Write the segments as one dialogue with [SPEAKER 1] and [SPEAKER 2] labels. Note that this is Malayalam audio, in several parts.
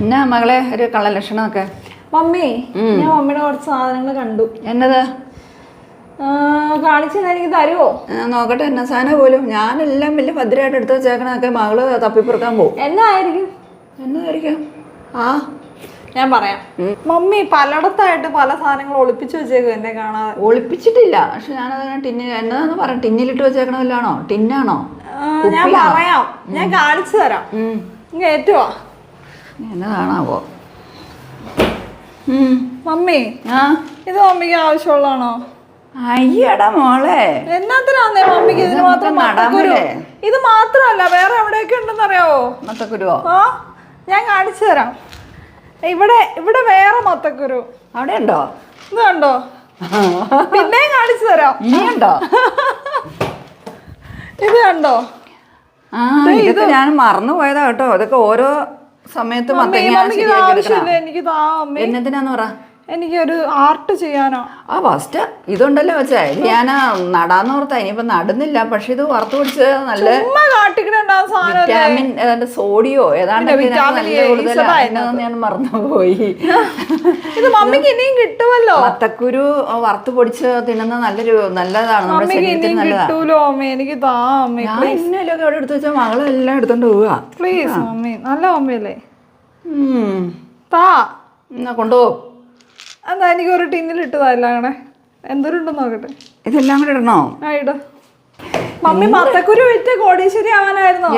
[SPEAKER 1] എന്നാ മകളെ ഒരു കള്ളലക്ഷണമൊക്കെ?
[SPEAKER 2] മമ്മി ഞാൻ മമ്മിയുടെ കുറച്ച് സാധനങ്ങൾ കണ്ടു.
[SPEAKER 1] എന്നത്?
[SPEAKER 2] കാണിച്ചു എനിക്ക് തരുമോ
[SPEAKER 1] നോക്കട്ടെ എന്നാ സാധനം പോലും. ഞാനെല്ലാം വലിയ ഭദ്രമായിട്ട് എടുത്ത് വെച്ചേക്കണൊക്കെ മകൾ തപ്പിപ്പുറക്കാൻ പോകും.
[SPEAKER 2] എന്നായിരിക്കും?
[SPEAKER 1] എന്നായിരിക്കും? ആ.
[SPEAKER 2] ഞാൻ പറയാം. മമ്മി പലയിടത്തായിട്ട് പല സാധനങ്ങൾ ഒളിപ്പിച്ചു വെച്ചേക്കും എന്നെ കാണാതെ
[SPEAKER 1] ഒളിപ്പിച്ചിട്ടില്ല. പക്ഷെ ഞാനത് ടിന്നിൽ എന്നതാന്ന് പറയാം ടിന്നിലിട്ട് വെച്ചേക്കണമല്ലാണോ? ടിന്നാണോ?
[SPEAKER 2] ഞാൻ പറയാം. ഞാൻ കാണിച്ചു തരാം. ഏറ്റുവാ.
[SPEAKER 1] എന്നതാണാവോ.
[SPEAKER 2] മമ്മി
[SPEAKER 1] ആ?
[SPEAKER 2] ഇത് മമ്മിക്ക് ആവശ്യമുള്ളതാണോ?
[SPEAKER 1] അയ്യടാ മോളെ.
[SPEAKER 2] എന്നാത്തിനാന്നേ മമ്മിക്ക് ഇതിന്
[SPEAKER 1] ഇത്
[SPEAKER 2] മാത്രം
[SPEAKER 1] മേലേ?
[SPEAKER 2] ഇത് മാത്രമല്ല വേറെ എവിടെയൊക്കെ ഉണ്ടെന്ന് അറിയാവോ
[SPEAKER 1] മത്തക്കുരുവോ?
[SPEAKER 2] ആ ഞാൻ കാണിച്ചു തരാം. ഇവിടെ ഇവിടെ വേറെ മത്തക്കുരു.
[SPEAKER 1] അവിടെ ഉണ്ടോ
[SPEAKER 2] ഇത് കണ്ടോ? പിന്നെയും കാണിച്ചു തരാം.
[SPEAKER 1] ഇനിയുണ്ടോ?
[SPEAKER 2] ഇത് കണ്ടോ?
[SPEAKER 1] ആ ഇതൊക്കെ ഞാൻ മറന്നു പോയതാ കേട്ടോ. ഇതൊക്കെ ഓരോ സമയത്ത് മത്തങ്ങ
[SPEAKER 2] ആവശ്യമില്ല എനിക്ക് താ
[SPEAKER 1] എന്നതിനാന്ന് പറ.
[SPEAKER 2] എനിക്കൊരു ആർട്ട് ചെയ്യാനോ?
[SPEAKER 1] ആ ഫസ്റ്റ് ഇതുണ്ടല്ലോ വെച്ചേ ഞാൻ നടാന്ന് ഓർത്താ ഇനിയിപ്പോ നടന്നില്ല. പക്ഷെ ഇത് വറുത്തു പിടിച്ച് നല്ല വിറ്റാമിൻ സോഡിയോ ഏതാണ്ട് ഞാൻ മറന്നുപോയി.
[SPEAKER 2] ഇത് മമ്മിക്ക് ഇനിയും കിട്ടുമല്ലോ
[SPEAKER 1] മത്തക്കുരു വറുത്ത് പൊടിച്ച് തിന്നുന്ന നല്ലൊരു നല്ലതാണ്. നമ്മുടെ ശരീരത്തിന് നല്ലതാണ്.
[SPEAKER 2] എനിക്ക് താ
[SPEAKER 1] ഞാൻ ഇന്നലൊക്കെ അവിടെ എടുത്ത് വെച്ചാൽ മകളെല്ലാം എടുത്തോണ്ട് പോവുക
[SPEAKER 2] പ്ലീസ് മമ്മി. നല്ല മമ്മിയല്ലേ? താ.
[SPEAKER 1] എന്നാ കൊണ്ടുപോകും.
[SPEAKER 2] എന്നാ എനിക്ക് ഒരു ടിന്നിൽ ഇട്ടതാ എല്ലാം കൂടെ എന്തോരുണ്ടെന്ന് നോക്കട്ടെ.
[SPEAKER 1] ഇതെല്ലാം കൂടെ ഇടണോ?
[SPEAKER 2] ആ ഇട. മമ്മി മത്തക്കുരു വിറ്റ് കോടീശ്വരി ആവാനായിരുന്നോ?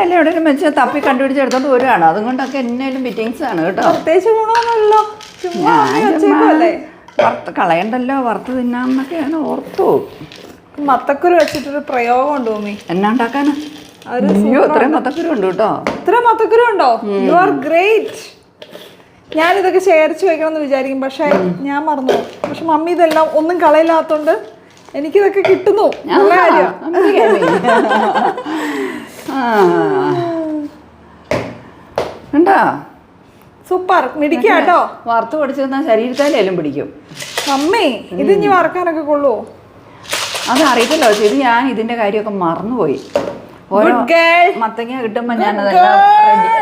[SPEAKER 1] വില എവിടെയും വെച്ച് തപ്പി കണ്ടുപിടിച്ച് എടുത്തോണ്ട് വരുവാണ് അതുകൊണ്ടൊക്കെ എന്നാലും ബിറ്റിങ്സ് ആണ് കേട്ടോ.
[SPEAKER 2] പ്രത്യേകിച്ച് ഗുണമൊന്നുമല്ലോ ചുമ്മാ
[SPEAKER 1] ഞാൻ വറുത്ത് കളയണ്ടല്ലോ വറുത്ത് തിന്നാന്നൊക്കെയാണ് ഓർത്തു.
[SPEAKER 2] മത്തക്കുരു വെച്ചിട്ടൊരു പ്രയോഗം ഉണ്ട് മമ്മി
[SPEAKER 1] എന്നാ ഉണ്ടാക്കാനാ? അയ്യോ ഇത്രയും മത്തക്കുരു ഉണ്ട് കേട്ടോ.
[SPEAKER 2] ഇത്ര മത്തക്കുരു ഉണ്ടോ? യു ആർ ഗ്രേറ്റ് ഞാൻ ഇതൊക്കെ ശേഖരിച്ച് വെക്കണമെന്ന് വിചാരിക്കും പക്ഷേ ഞാൻ മറന്നു പോകും. പക്ഷെ മമ്മി ഇതെല്ലാം ഒന്നും കളയില്ലാത്തോണ്ട് എനിക്കിതൊക്കെ കിട്ടുന്നു. നല്ല കാര്യം.
[SPEAKER 1] ഉണ്ടോ
[SPEAKER 2] സൂപ്പർ. മിടിക്കുക കേട്ടോ.
[SPEAKER 1] വറുത്ത് പഠിച്ചു തന്നാൽ ശരീരത്താലും പിടിക്കും?
[SPEAKER 2] മമ്മി ഇത് ഇനി വറക്കാനൊക്കെ കൊള്ളു
[SPEAKER 1] അത് അറിയത്തില്ല ഇത് ഞാൻ ഇതിന്റെ കാര്യമൊക്കെ മറന്നുപോയി. ഓരോ. മത്തങ്ങ കിട്ടുമ്പോ ഞാൻ അതെല്ലാം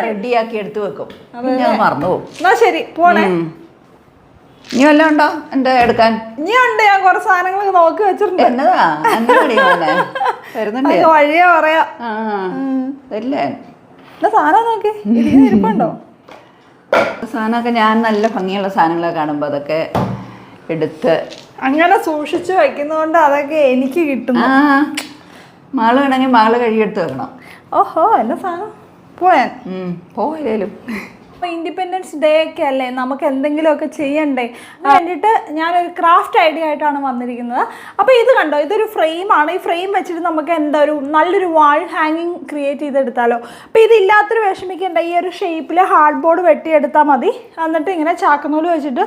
[SPEAKER 1] റെഡിയാക്കി എടുത്തു വെക്കും. ഞാൻ മറന്നു പോകും.
[SPEAKER 2] എന്നാ ശരി പോണേ.
[SPEAKER 1] ഉം. ഇനി വല്ലതും ഉണ്ടോ? എന്റെ എടുക്കാൻ?
[SPEAKER 2] ഇനി ഉണ്ട് ഞാൻ കുറച്ച് സാധനങ്ങൾ നോക്കി വെച്ചിട്ടുണ്ട്.
[SPEAKER 1] എന്നതാ? വരുന്നുണ്ട്.
[SPEAKER 2] അതൊക്കെ പറയാ. സാധനം നോക്കി. ഇരിപ്പുണ്ടോ?
[SPEAKER 1] സാധനമൊക്കെ ഞാൻ നല്ല ഭംഗിയുള്ള സാധനങ്ങളൊക്കെ കാണുമ്പോൾ അതൊക്കെ എടുത്ത്
[SPEAKER 2] അങ്ങനെ സൂക്ഷിച്ചു വെക്കുന്നതുകൊണ്ട് അതൊക്കെ എനിക്ക്
[SPEAKER 1] കിട്ടും മാൾ വേണമെങ്കിൽ മാൾ കഴുകിയെടുത്ത് വെക്കണം.
[SPEAKER 2] ഓഹോ എന്നാ സാധനം. പോയാൻ.
[SPEAKER 1] പോയില്ലേലും
[SPEAKER 2] അപ്പോൾ ഇൻഡിപെൻഡൻസ് ഡേ ഒക്കെ അല്ലേ? നമുക്ക് എന്തെങ്കിലുമൊക്കെ ചെയ്യണ്ടേ? വേണ്ടിയിട്ട് ഞാനൊരു ക്രാഫ്റ്റ് ഐഡിയ ആയിട്ടാണ് വന്നിരിക്കുന്നത്. അപ്പോൾ ഇത് കണ്ടോ? ഇതൊരു ഫ്രെയിമാണ് ഈ ഫ്രെയിം വെച്ചിട്ട് നമുക്ക് എന്താ ഒരു നല്ലൊരു വാൾ ഹാങ്ങിങ് ക്രിയേറ്റ് ചെയ്തെടുത്താലോ? അപ്പോൾ ഇതില്ലാത്തൊരു വിഷമിക്കേണ്ട. ഈ ഒരു ഷേപ്പിൽ ഹാർഡ് ബോർഡ് വെട്ടിയെടുത്താൽ മതി. എന്നിട്ട് ഇങ്ങനെ ചാക്കനൂൽ വെച്ചിട്ട്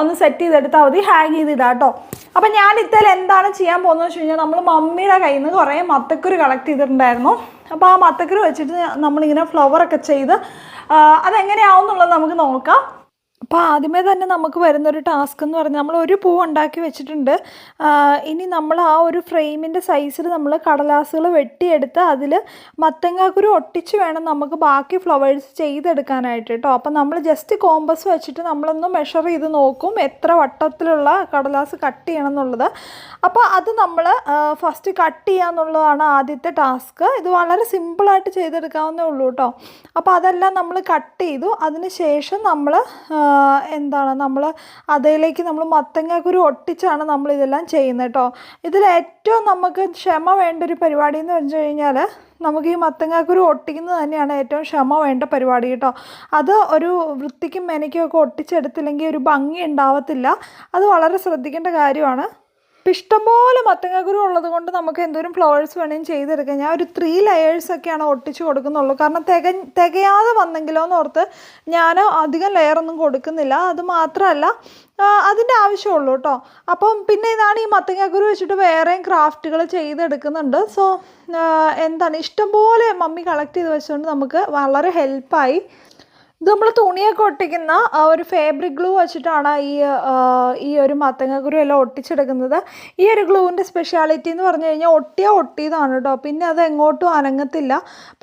[SPEAKER 2] ഒന്ന് സെറ്റ് ചെയ്തെടുത്താൽ മതി. ഹാങ് ചെയ്തിടാം കേട്ടോ അപ്പം ഞാൻ ഇത്തരം എന്താണ് ചെയ്യാൻ പോകുന്നത് വെച്ച് കഴിഞ്ഞാൽ നമ്മൾ മമ്മിയുടെ കയ്യിൽ നിന്ന് കുറേ മത്തക്കുരു കളക്ട് ചെയ്തിട്ടുണ്ടായിരുന്നു. അപ്പോൾ ആ മത്തക്കുരു വെച്ചിട്ട് നമ്മളിങ്ങനെ ഫ്ലവറൊക്കെ ചെയ്ത് അതെങ്ങനെയാവും എന്നുള്ളത് നമുക്ക് നോക്കാം. അപ്പോൾ ആദ്യമേ തന്നെ നമുക്ക് വരുന്നൊരു ടാസ്ക് എന്ന് പറഞ്ഞാൽ നമ്മൾ ഒരു പൂ ഉണ്ടാക്കി വെച്ചിട്ടുണ്ട്. ഇനി നമ്മൾ ആ ഒരു ഫ്രെയിമിന്റെ സൈസിൽ നമ്മൾ കടലാസുകൾ വെട്ടിയെടുത്ത് അതിൽ മത്തങ്ങാക്കുരു ഒട്ടിച്ച് വേണം നമുക്ക് ബാക്കി ഫ്ലവേഴ്സ് ചെയ്തെടുക്കാനായിട്ട് കേട്ടോ. അപ്പോൾ നമ്മൾ ജസ്റ്റ് കോമ്പസ് വെച്ചിട്ട് നമ്മളൊന്ന് മെഷർ ചെയ്ത് നോക്കും എത്ര വട്ടത്തിലുള്ള കടലാസ് കട്ട് ചെയ്യണം എന്നുള്ളത്. അപ്പോൾ അത് നമ്മൾ ഫസ്റ്റ് കട്ട് ചെയ്യുക എന്നുള്ളതാണ് ആദ്യത്തെ ടാസ്ക്. ഇത് വളരെ സിമ്പിളായിട്ട് ചെയ്തെടുക്കാവുന്നേ ഉള്ളൂ കേട്ടോ. അപ്പോൾ അതെല്ലാം നമ്മൾ കട്ട് ചെയ്തു. അതിന് ശേഷം നമ്മൾ എന്താണ് നമ്മൾ അതിലേക്ക് നമ്മൾ മത്തങ്ങാക്കുരു ഒട്ടിച്ചാണ് നമ്മൾ ഇതെല്ലാം ചെയ്യുന്നത് കേട്ടോ ഇതിൽ ഏറ്റവും നമുക്ക് ക്ഷമ വേണ്ട ഒരു പരിപാടി എന്ന് വെച്ച് കഴിഞ്ഞാൽ നമുക്ക് ഈ മത്തങ്ങാക്കുരു ഒട്ടിക്കുന്നത് തന്നെയാണ് ഏറ്റവും ക്ഷമ വേണ്ട പരിപാടി കേട്ടോ അത് ഒരു വൃത്തിക്കും മെനയ്ക്കും ഒക്കെ ഒട്ടിച്ചെടുത്തില്ലെങ്കിൽ ഒരു ഭംഗി ഉണ്ടാവത്തില്ല. അത് വളരെ ശ്രദ്ധിക്കേണ്ട കാര്യമാണ്. ഇപ്പം ഇഷ്ടംപോലെ മത്തങ്ങാക്കുരു ഉള്ളത് കൊണ്ട് നമുക്ക് എന്തോരം ഫ്ലവേഴ്സ് വേണമെങ്കിലും ചെയ്തെടുക്കാം. ഞാൻ ഒരു ത്രീ ലെയേഴ്സൊക്കെയാണ് ഒട്ടിച്ച് കൊടുക്കുന്നുള്ളൂ. കാരണം തിക തികയാതെ വന്നെങ്കിലോ എന്ന് ഓർത്ത് ഞാൻ അധികം ലെയറൊന്നും കൊടുക്കുന്നില്ല. അത് മാത്രമല്ല അതിന്റെ ആവശ്യമുള്ളൂ കേട്ടോ അപ്പം പിന്നെ ഇതാണ് ഈ മത്തങ്ങാക്കുരു വെച്ചിട്ട് വേറെയും ക്രാഫ്റ്റുകൾ ചെയ്തെടുക്കുന്നുണ്ട്. സോ എന്താണ്? ഇഷ്ടംപോലെ മമ്മി കളക്ട് ചെയ്ത് വെച്ചുകൊണ്ട് നമുക്ക് വളരെ ഹെൽപ്പായി ഇത് നമ്മൾ തുണിയൊക്കെ ഒട്ടിക്കുന്ന ഒരു ഫാബ്രിക് ഗ്ലൂ വെച്ചിട്ടാണ് ഈ ഈ ഒരു മത്തങ്ങ കുരു എല്ലാം ഒട്ടിച്ചെടുക്കുന്നത്. ഈ ഒരു ഗ്ലൂവിന്റെ സ്പെഷ്യാലിറ്റി എന്ന് പറഞ്ഞു കഴിഞ്ഞാൽ ഒട്ടിയാൽ ഒട്ടിയതാണ് കേട്ടോ പിന്നെ അത് എങ്ങോട്ടും അനങ്ങത്തില്ല.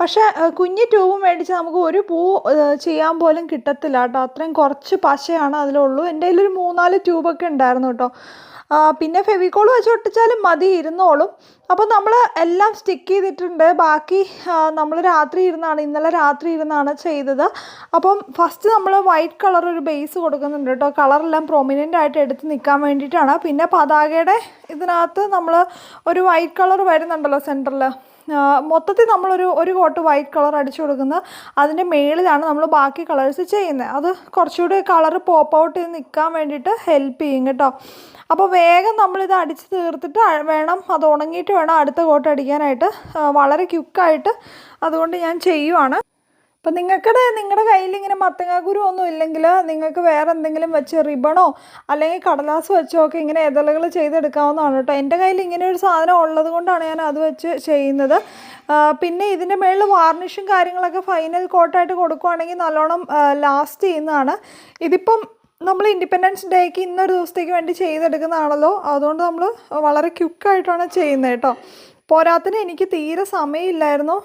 [SPEAKER 2] പക്ഷേ കുഞ്ഞു ട്യൂബ് മേടിച്ച് നമുക്ക് ഒരു പൂ ചെയ്യാൻ പോലും കിട്ടത്തില്ല കേട്ടോ അത്രയും കുറച്ച് പശയാണ് അതിലുള്ളൂ. എന്റെ കയ്യിലൊരു മൂന്നാൽ ട്യൂബൊക്കെ ഉണ്ടായിരുന്നു കേട്ടോ പിന്നെ ഫെവിക്കോൾ വെച്ച് ഒട്ടിച്ചാലും മതി ഇരുന്നോളും. അപ്പോൾ നമ്മൾ എല്ലാം സ്റ്റിക്ക് ചെയ്തിട്ടുണ്ട്. ബാക്കി നമ്മൾ രാത്രി ഇരുന്നാണ് ഇന്നലെ രാത്രി ഇരുന്നാണ് ചെയ്തത്. അപ്പം ഫസ്റ്റ് നമ്മൾ വൈറ്റ് കളർ ഒരു ബേസ് കൊടുക്കുന്നുണ്ട് കേട്ടോ. കളറെല്ലാം പ്രൊമിനന്റ് ആയിട്ട് എടുത്ത് നിൽക്കാൻ വേണ്ടിയിട്ടാണ്. പിന്നെ പതാകയുടെ ഇതിനകത്ത് നമ്മൾ ഒരു വൈറ്റ് കളർ വരുന്നുണ്ടല്ലോ സെന്ററിൽ മൊത്തത്തിൽ നമ്മളൊരു ഒരു കോട്ട് വൈറ്റ് കളർ അടിച്ചു കൊടുക്കുന്നത് അതിന്റെ മേളിലാണ് നമ്മൾ ബാക്കി കളേഴ്സ് ചെയ്യുന്നത്. അത് കുറച്ചുകൂടി കളർ പോപ്പ് ഔട്ട് ചെയ്ത് നിൽക്കാൻ വേണ്ടിയിട്ട് ഹെൽപ്പ് ചെയ്യും കേട്ടോ. അപ്പോൾ വേഗം നമ്മളിത് അടിച്ച് തീർത്തിട്ട് വേണം അത് ഉണങ്ങിയിട്ട് വേണം അടുത്ത കോട്ട് അടിക്കാനായിട്ട്. വളരെ ക്യുക്കായിട്ട് അതുകൊണ്ട് ഞാൻ ചെയ്യുവാണ്. അപ്പം നിങ്ങൾക്കടെ നിങ്ങളുടെ കയ്യിൽ ഇങ്ങനെ മത്തങ്ങാക്കുരു ഒന്നും ഇല്ലെങ്കിൽ നിങ്ങൾക്ക് വേറെ എന്തെങ്കിലും വെച്ച് റിബണോ അല്ലെങ്കിൽ കടലാസ് വെച്ചോ ഒക്കെ ഇങ്ങനെ ഇതളുകൾ ചെയ്തെടുക്കാവുന്നതാണ് കേട്ടോ. എന്റെ കയ്യിൽ ഇങ്ങനെ ഒരു സാധനം ഉള്ളത് കൊണ്ടാണ് ഞാൻ അത് വെച്ച് ചെയ്യുന്നത്. പിന്നെ ഇതിന്റെ മേളിൽ വാർണിഷും കാര്യങ്ങളൊക്കെ ഫൈനൽ കോട്ടായിട്ട് കൊടുക്കുവാണെങ്കിൽ നല്ലോണം ലാസ്റ്റ് ചെയ്യുന്നതാണ്. ഇതിപ്പം നമ്മൾ ഇൻഡിപെൻഡൻസ് ഡേക്ക് ഇന്നൊരു ദിവസത്തേക്ക് വേണ്ടി ചെയ്തെടുക്കുന്നതാണല്ലോ. അതുകൊണ്ട് നമ്മൾ വളരെ ക്യുക്കായിട്ടാണ് ചെയ്യുന്നത് കേട്ടോ. പോരാത്തിന് എനിക്ക് തീരെ സമയമില്ലായിരുന്നു.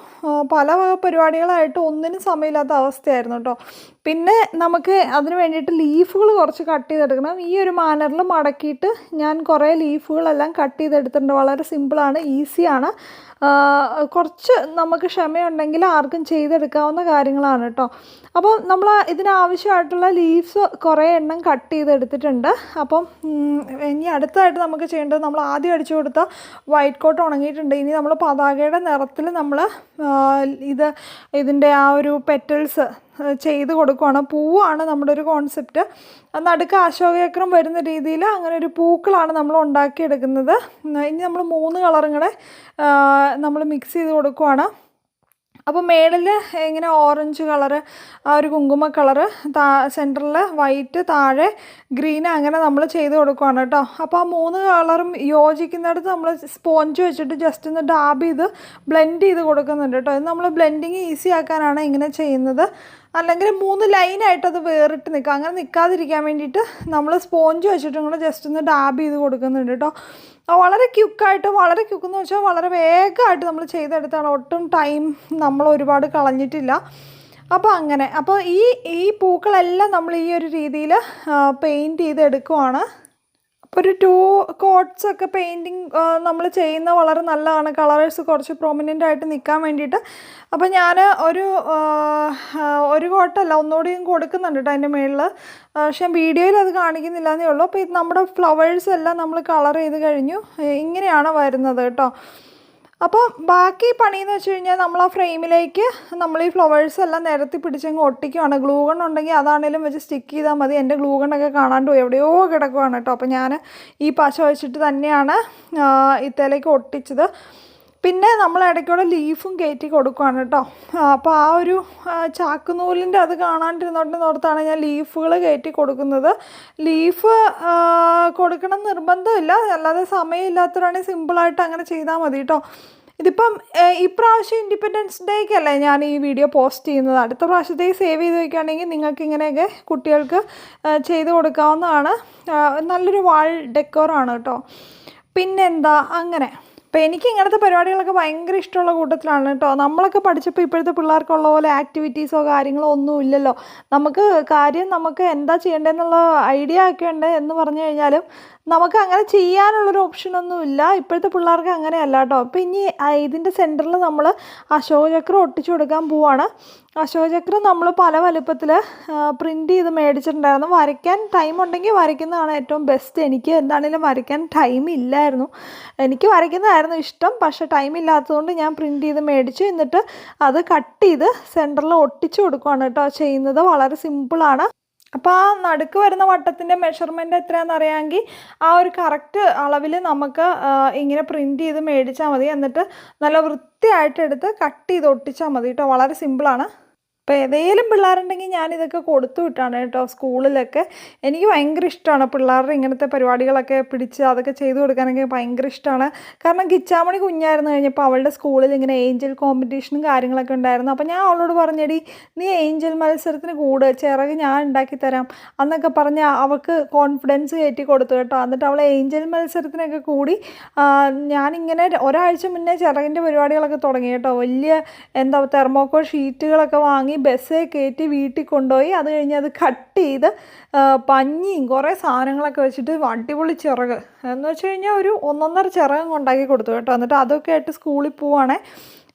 [SPEAKER 2] പല പരിപാടികളായിട്ട് ഒന്നിനും സമയമില്ലാത്ത അവസ്ഥയായിരുന്നു കേട്ടോ പിന്നെ നമുക്ക് അതിന് വേണ്ടിയിട്ട് ലീഫുകൾ കുറച്ച് കട്ട് ചെയ്തെടുക്കണം. ഈ ഒരു മാനറിൽ മടക്കിയിട്ട് ഞാൻ കുറേ ലീഫുകളെല്ലാം കട്ട് ചെയ്തെടുത്തിട്ടുണ്ട്. വളരെ സിമ്പിളാണ് ഈസിയാണ് കുറച്ച് നമുക്ക് ക്ഷമയുണ്ടെങ്കിൽ ആർക്കും ചെയ്തെടുക്കാവുന്ന കാര്യങ്ങളാണ് കേട്ടോ അപ്പോൾ നമ്മൾ ഇതിനാവശ്യമായിട്ടുള്ള ലീവ്സ് കുറേ എണ്ണം കട്ട് ചെയ്തെടുത്തിട്ടുണ്ട്. അപ്പം ഇനി അടുത്തായിട്ട് നമുക്ക് ചെയ്യേണ്ടത് നമ്മൾ ആദ്യം അടിച്ചു കൊടുത്ത വൈറ്റ് കോട്ട് ഉണങ്ങിയിട്ടുണ്ട്. ഇനി നമ്മൾ പതാകയുടെ നിറത്തിൽ നമ്മൾ ഇത് ഇതിന്റെ ആ ഒരു പെറ്റൽസ് ചെയ്ത് കൊടുക്കുകയാണ് പൂവാണ് നമ്മുടെ ഒരു കോൺസെപ്റ്റ് നടുക്ക് അശോകചക്രം വരുന്ന രീതിയിൽ അങ്ങനെ ഒരു പൂക്കളാണ് നമ്മൾ ഉണ്ടാക്കിയെടുക്കുന്നത്. ഇനി നമ്മൾ മൂന്ന് കളറും കൂടെ നമ്മൾ മിക്സ് ചെയ്ത് കൊടുക്കുവാണ്. അപ്പോൾ മേളിൽ ഇങ്ങനെ ഓറഞ്ച് കളറ് ആ ഒരു കുങ്കുമ കളറ് താ സെന്ററിൽ വൈറ്റ് താഴെ ഗ്രീൻ അങ്ങനെ നമ്മൾ ചെയ്ത് കൊടുക്കുകയാണ് കേട്ടോ. അപ്പോൾ ആ മൂന്ന് കളറും യോജിക്കുന്നിടത്ത് നമ്മൾ സ്പോഞ്ച് വെച്ചിട്ട് ജസ്റ്റ് ഒന്ന് ഡാബ് ചെയ്ത് ബ്ലെൻഡ് ചെയ്ത് കൊടുക്കുന്നുണ്ട് കേട്ടോ. ഇത് നമ്മൾ ബ്ലെൻഡിങ് ഈസി ആക്കാനാണ് ഇങ്ങനെ ചെയ്യുന്നത്. അല്ലെങ്കിൽ മൂന്ന് ലൈനായിട്ട് അത് വേറിട്ട് നിൽക്കുക അങ്ങനെ നിൽക്കാതിരിക്കാൻ വേണ്ടിയിട്ട് നമ്മൾ സ്പോഞ്ച് വെച്ചിട്ടും കൂടെ ജസ്റ്റ് ഒന്ന് ഡാബ് ചെയ്ത് കൊടുക്കുന്നുണ്ട് കേട്ടോ. വളരെ ക്യുക്കായിട്ട് വളരെ ക്യുക്ക് എന്ന് വെച്ചാൽ വളരെ വേഗമായിട്ട് നമ്മൾ ചെയ്തെടുത്താണ്. ഒട്ടും ടൈം നമ്മൾ ഒരുപാട് കളഞ്ഞിട്ടില്ല. അപ്പോൾ അങ്ങനെ അപ്പോൾ ഈ ഈ പൂക്കളെല്ലാം നമ്മൾ ഈ ഒരു രീതിയിൽ പെയിന്റ് ചെയ്തെടുക്കുവാണ്. അപ്പോൾ ഒരു ടു കോട്ട്സ് ഒക്കെ പെയിന്റിങ് നമ്മൾ ചെയ്യുന്ന വളരെ നല്ലതാണ്. കളേഴ്സ് കുറച്ച് പ്രൊമിനന്റ് ആയിട്ട് നിൽക്കാൻ വേണ്ടിയിട്ട്. അപ്പോൾ ഞാൻ ഒരു ഒരു കോട്ടല്ല ഒന്നുകൂടിയും കൊടുക്കുന്നുണ്ട് കേട്ടോ അതിന്റെ മുകളിൽ പക്ഷേ വീഡിയോയിൽ അത് കാണിക്കുന്നില്ല എന്നേ ഉള്ളൂ. അപ്പോൾ ഇത് നമ്മുടെ ഫ്ലവേഴ്സ് എല്ലാം നമ്മൾ കളർ ചെയ്ത് കഴിഞ്ഞു. ഇങ്ങനെയാണ് വരുന്നത് കേട്ടോ അപ്പോൾ ബാക്കി പണിയെന്ന് വെച്ച് കഴിഞ്ഞാൽ നമ്മൾ ആ ഫ്രെയിമിലേക്ക് നമ്മൾ ഈ ഫ്ലവേഴ്സ് എല്ലാം നിരത്തി പിടിച്ചങ്ങ് ഒട്ടിക്കുവാണ്. ഗ്ലൂ ഗൺ ഉണ്ടെങ്കിൽ അതാണേലും വെച്ച് സ്റ്റിക്ക് ചെയ്താൽ മതി. എന്റെ ഗ്ലൂ ഗണ്ണൊക്കെ കാണാണ്ട് പോയി. എവിടെയോ കിടക്കുവാണ് കേട്ടോ. അപ്പോൾ ഞാൻ ഈ പശ വെച്ചിട്ട് തന്നെയാണ് ഇത്തേലേക്ക് ഒട്ടിച്ചത്. പിന്നെ നമ്മൾ ഇടയ്ക്കൂടെ ലീഫും കയറ്റി കൊടുക്കുകയാണ് കേട്ടോ. അപ്പോൾ ആ ഒരു ചാക്ക് ചാക്കുനൂലിന്റെ അത് കാണാണ്ടിരുന്നോട്ട് നോർത്താണ് ഞാൻ ലീഫുകൾ കയറ്റി കൊടുക്കുന്നത്. ലീഫ് കൊടുക്കണം നിർബന്ധമില്ല. അല്ലാതെ സമയമില്ലാത്തവരാണെങ്കിൽ സിമ്പിളായിട്ട് അങ്ങനെ ചെയ്താൽ മതി കേട്ടോ. ഇതിപ്പം ഇപ്രാവശ്യം ഇൻഡിപെൻഡൻസ് ഡേക്കല്ലേ ഞാൻ ഈ വീഡിയോ പോസ്റ്റ് ചെയ്യുന്നത്. അടുത്ത പ്രാവശ്യത്തേക്ക് സേവ് ചെയ്ത് വെക്കുകയാണെങ്കിൽ നിങ്ങൾക്ക് ഇങ്ങനെയൊക്കെ കുട്ടികൾക്ക് ചെയ്ത് കൊടുക്കാവുന്നതാണ്. നല്ലൊരു വാൾ ഡെക്കോറാണ് കേട്ടോ. പിന്നെന്താ അങ്ങനെ. അപ്പോൾ എനിക്ക് ഇങ്ങനത്തെ പരിപാടികളൊക്കെ ഭയങ്കര ഇഷ്ടമുള്ള കൂട്ടത്തിലാണ് കേട്ടോ. നമ്മളൊക്കെ പഠിച്ചപ്പോൾ ഇപ്പോഴത്തെ പിള്ളേർക്കുള്ള പോലെ ആക്ടിവിറ്റീസോ കാര്യങ്ങളോ ഒന്നും ഇല്ലല്ലോ. നമുക്ക് കാര്യം നമുക്ക് എന്താ ചെയ്യേണ്ടതെന്നുള്ള ഐഡിയ ഒക്കെ ഉണ്ട് എന്ന് പറഞ്ഞു കഴിഞ്ഞാലും നമുക്ക് അങ്ങനെ ചെയ്യാനുള്ളൊരു ഓപ്ഷനൊന്നും ഇല്ല. ഇപ്പോഴത്തെ പിള്ളേർക്ക് അങ്ങനെയല്ല കേട്ടോ. അപ്പോൾ ഇനി ഇതിന്റെ സെന്ററിൽ നമ്മൾ അശോകചക്രം ഒട്ടിച്ചു കൊടുക്കാൻ പോവാണ്. അശോകചക്രം നമ്മൾ പല വലുപ്പത്തിൽ പ്രിന്റ് ചെയ്ത് മേടിച്ചിട്ടുണ്ടായിരുന്നു. വരയ്ക്കാൻ ടൈം ഉണ്ടെങ്കിൽ വരയ്ക്കുന്നതാണ് ഏറ്റവും ബെസ്റ്റ് എനിക്ക് എന്താണെങ്കിലും വരയ്ക്കാൻ ടൈം ഇല്ലായിരുന്നു. എനിക്ക് വരയ്ക്കുന്നതായിരുന്നു ഇഷ്ടം പക്ഷെ ടൈം ഇല്ലാത്തതുകൊണ്ട് ഞാൻ പ്രിന്റ് ചെയ്ത് മേടിച്ചു. എന്നിട്ട് അത് കട്ട് ചെയ്ത് സെന്ററിൽ ഒട്ടിച്ചു കൊടുക്കുകയാണ് കേട്ടോ ചെയ്യുന്നത്. വളരെ സിമ്പിളാണ് അപ്പോൾ ആ നടുക്ക് വരുന്ന വട്ടത്തിന്റെ മെഷർമെന്റ് എത്രയാണെന്ന് അറിയാമെങ്കിൽ ആ ഒരു കറക്റ്റ് അളവിൽ നമുക്ക് ഇങ്ങനെ പ്രിന്റ് ചെയ്ത് മേടിച്ചാൽ മതി. എന്നിട്ട് നല്ല വൃത്തിയായിട്ടെടുത്ത് കട്ട് ചെയ്ത് ഒട്ടിച്ചാൽ മതി കേട്ടോ. വളരെ സിമ്പിളാണ് അപ്പോൾ ഏതെങ്കിലും പിള്ളേരുണ്ടെങ്കിൽ ഞാനിതൊക്കെ കൊടുത്തു വിട്ടാണ് കേട്ടോ സ്കൂളിലൊക്കെ. എനിക്ക് ഭയങ്കര ഇഷ്ടമാണ് പിള്ളേരുടെ ഇങ്ങനത്തെ പരിപാടികളൊക്കെ പിടിച്ച് അതൊക്കെ ചെയ്തു കൊടുക്കാനൊക്കെ ഭയങ്കര ഇഷ്ടമാണ്. കാരണം കിച്ചാമണി കുഞ്ഞായിരുന്നു കഴിഞ്ഞപ്പോൾ അവളുടെ സ്കൂളിൽ ഇങ്ങനെ ഏഞ്ചൽ കോമ്പറ്റീഷനും കാര്യങ്ങളൊക്കെ ഉണ്ടായിരുന്നു. അപ്പോൾ ഞാൻ അവളോട് പറഞ്ഞടി നീ ഏഞ്ചൽ മത്സരത്തിന് കൂട് ചിറക് ഞാൻ ഉണ്ടാക്കി തരാം. എന്നൊക്കെ പറഞ്ഞ് അവൾക്ക് കോൺഫിഡൻസ് കയറ്റി കൊടുത്തു കേട്ടോ. എന്നിട്ട് അവൾ ഏഞ്ചൽ മത്സരത്തിനൊക്കെ കൂടി ഞാനിങ്ങനെ ഒരാഴ്ച മുന്നേ ചിറകിന്റെ പരിപാടികളൊക്കെ തുടങ്ങി കേട്ടോ. വലിയ എന്താ തെർമോക്കോ ഷീറ്റുകളൊക്കെ വാങ്ങി ബസ്സേ കയറ്റി വീട്ടിൽ കൊണ്ടുപോയി. അത് കഴിഞ്ഞ് അത് കട്ട് ചെയ്ത് പഞ്ഞിയും കുറേ സാധനങ്ങളൊക്കെ വെച്ചിട്ട് അടിപൊളി ചിറക്. എന്ന് വെച്ച് കഴിഞ്ഞാൽ ഒരു ഒന്നൊന്നര ചിറകം കൊണ്ടാക്കി കൊടുത്തു കേട്ടോ. എന്നിട്ട് അതൊക്കെ ആയിട്ട് സ്കൂളിൽ പോവാണേ.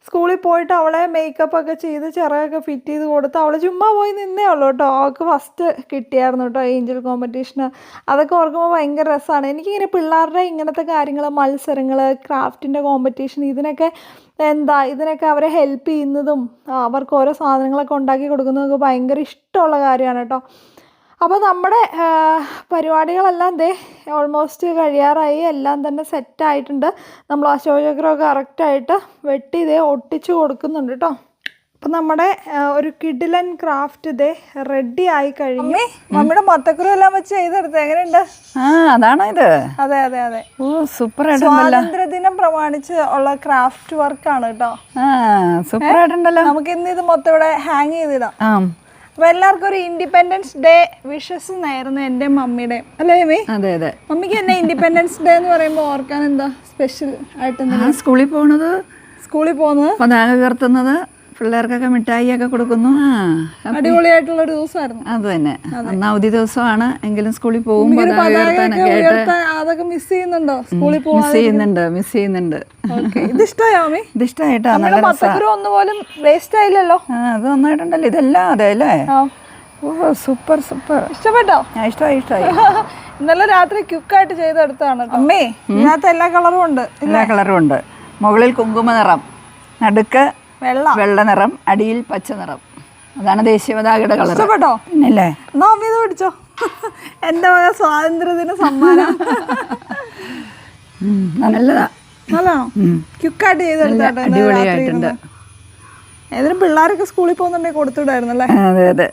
[SPEAKER 2] സ്കൂളിൽ പോയിട്ട് അവളെ മേക്കപ്പ് ഒക്കെ ചെയ്ത് ചിറകൊക്കെ ഫിറ്റ് ചെയ്ത് കൊടുത്ത് അവൾ ചുമ്മാ പോയി നിന്നേ ഉള്ളൂ കേട്ടോ. അവൾക്ക് ഫസ്റ്റ് കിട്ടിയായിരുന്നു കേട്ടോ ഏഞ്ചൽ കോമ്പറ്റീഷന് അതൊക്കെ ഓർക്കുമ്പോൾ ഭയങ്കര രസമാണ് എനിക്കിങ്ങനെ പിള്ളേരുടെ ഇങ്ങനത്തെ കാര്യങ്ങൾ മത്സരങ്ങൾ ക്രാഫ്റ്റിന്റെ കോമ്പറ്റീഷൻ ഇതിനൊക്കെ എന്താ ഇതിനൊക്കെ അവരെ ഹെൽപ്പ് ചെയ്യുന്നതും അവർക്ക് ഓരോ സാധനങ്ങളൊക്കെ ഉണ്ടാക്കി കൊടുക്കുന്നതൊക്കെ ഭയങ്കര ഇഷ്ടമുള്ള കാര്യമാണ് കേട്ടോ. അപ്പോൾ നമ്മുടെ പരിപാടികളെല്ലാം ദേ ഓൾമോസ്റ്റ് കഴിയാറായി. എല്ലാം തന്നെ സെറ്റായിട്ടുണ്ട് നമ്മൾ അശോചക്രമൊക്കെ കറക്റ്റായിട്ട് വെട്ടി ഇതേ ഒട്ടിച്ച് കൊടുക്കുന്നുണ്ട് കേട്ടോ. അപ്പം നമ്മുടെ ഒരു കിഡിലൻ ക്രാഫ്റ്റ് ഇതേ റെഡി ആയി കഴിഞ്ഞു. നമ്മുടെ മൊത്തക്കുറി എല്ലാം വെച്ച് ചെയ്തെടുത്ത് എങ്ങനെയുണ്ട്?
[SPEAKER 1] ആ അതാണോ ഇത്?
[SPEAKER 2] അതെ അതെ അതെ.
[SPEAKER 1] ഓ സൂപ്പർ
[SPEAKER 2] സ്വാതന്ത്ര്യ ദിനം പ്രമാണിച്ച് ഉള്ള ക്രാഫ്റ്റ് വർക്കാണ് കേട്ടോ.
[SPEAKER 1] സൂപ്പർ ആയിട്ടുണ്ടല്ലോ.
[SPEAKER 2] നമുക്ക് ഇന്ന് ഇത് മൊത്തം ഇവിടെ ഹാങ് ചെയ്തിടാം. അപ്പൊ എല്ലാവർക്കും ഒരു ഇൻഡിപെൻഡൻസ് ഡേ വിഷസ് ആയിരുന്നു എന്റെ മമ്മിയുടെ. അല്ലേ മമ്മി?
[SPEAKER 1] അതെ അതെ.
[SPEAKER 2] മമ്മിക്ക് എന്നെ ഇൻഡിപെൻഡൻസ് ഡേ എന്ന് പറയുമ്പോൾ ഓർക്കാൻ എന്താ സ്പെഷ്യൽ ആയിട്ട്
[SPEAKER 1] സ്കൂളിൽ പോണത്
[SPEAKER 2] സ്കൂളിൽ പോകുന്നത്?
[SPEAKER 1] പതാക ഉയർത്തുന്നത് പിള്ളേർക്കൊക്കെ മിഠായി ഒക്കെ കൊടുക്കുന്നു. ആ
[SPEAKER 2] അടിപൊളിയായിട്ടുള്ള ഒരു ദിവസമായിരുന്നു.
[SPEAKER 1] അത് തന്നെ. അന്ന് അവധി ദിവസമാണ്. എങ്കിലും സ്കൂളിൽ പോകും
[SPEAKER 2] അതൊക്കെ മിസ് ചെയ്യുന്നുണ്ടോ? സ്കൂളിൽ
[SPEAKER 1] മിസ് ചെയ്യുന്നുണ്ട് മിസ് ചെയ്യുന്നുണ്ട്.
[SPEAKER 2] ഓക്കെ ഇത് ഇഷ്ടമായോ മമ്മി
[SPEAKER 1] നല്ല
[SPEAKER 2] നമ്മുടെ മത്തക്കുരു ഒന്നുപോലും വേസ്റ്റ് ആയില്ലല്ലോ?
[SPEAKER 1] ആ അത് നന്നായിട്ടുണ്ടല്ലോ. ഇതെല്ലാം അതെ അല്ലേ? ഓ സൂപ്പർ സൂപ്പർ
[SPEAKER 2] ഇഷ്ടപ്പെട്ടോ?
[SPEAKER 1] ഇഷ്ടമായി ഇഷ്ടമായി
[SPEAKER 2] ഇന്നലെ രാത്രി ക്യുക്കായിട്ട് ചെയ്തെടുത്താണ്. അമ്മേ ഇതിനകത്ത് എല്ലാ കളറും ഉണ്ട്
[SPEAKER 1] എല്ലാ കളറും ഉണ്ട്. മുകളിൽ കുങ്കുമ നിറം നടുക്ക്
[SPEAKER 2] വെള്ള.
[SPEAKER 1] വെള്ള നിറം അടിയിൽ പച്ച നിറം. അതാണ് ദേശീയ പതാകയുടെ കളർ
[SPEAKER 2] ഇഷ്ടപ്പെട്ടോ?
[SPEAKER 1] പിന്നല്ലേ?
[SPEAKER 2] എന്നാ അമ്മ ഇത് പിടിച്ചോ. എന്റെ വക സ്വാതന്ത്ര്യദിന സമ്മാനം.
[SPEAKER 1] നല്ലതാ.
[SPEAKER 2] നല്ലതാണോ? ക്യുക്കായിട്ട് ചെയ്തെടുത്താട്ടോ
[SPEAKER 1] അടിപൊളിയായിട്ടുണ്ട്.
[SPEAKER 2] ഏതെങ്കിലും പിള്ളേരൊക്കെ സ്കൂളിൽ പോകുന്നുണ്ടെങ്കിൽ കൊടുത്തുവിടായിരുന്നല്ലേ
[SPEAKER 1] അതെ അതെ.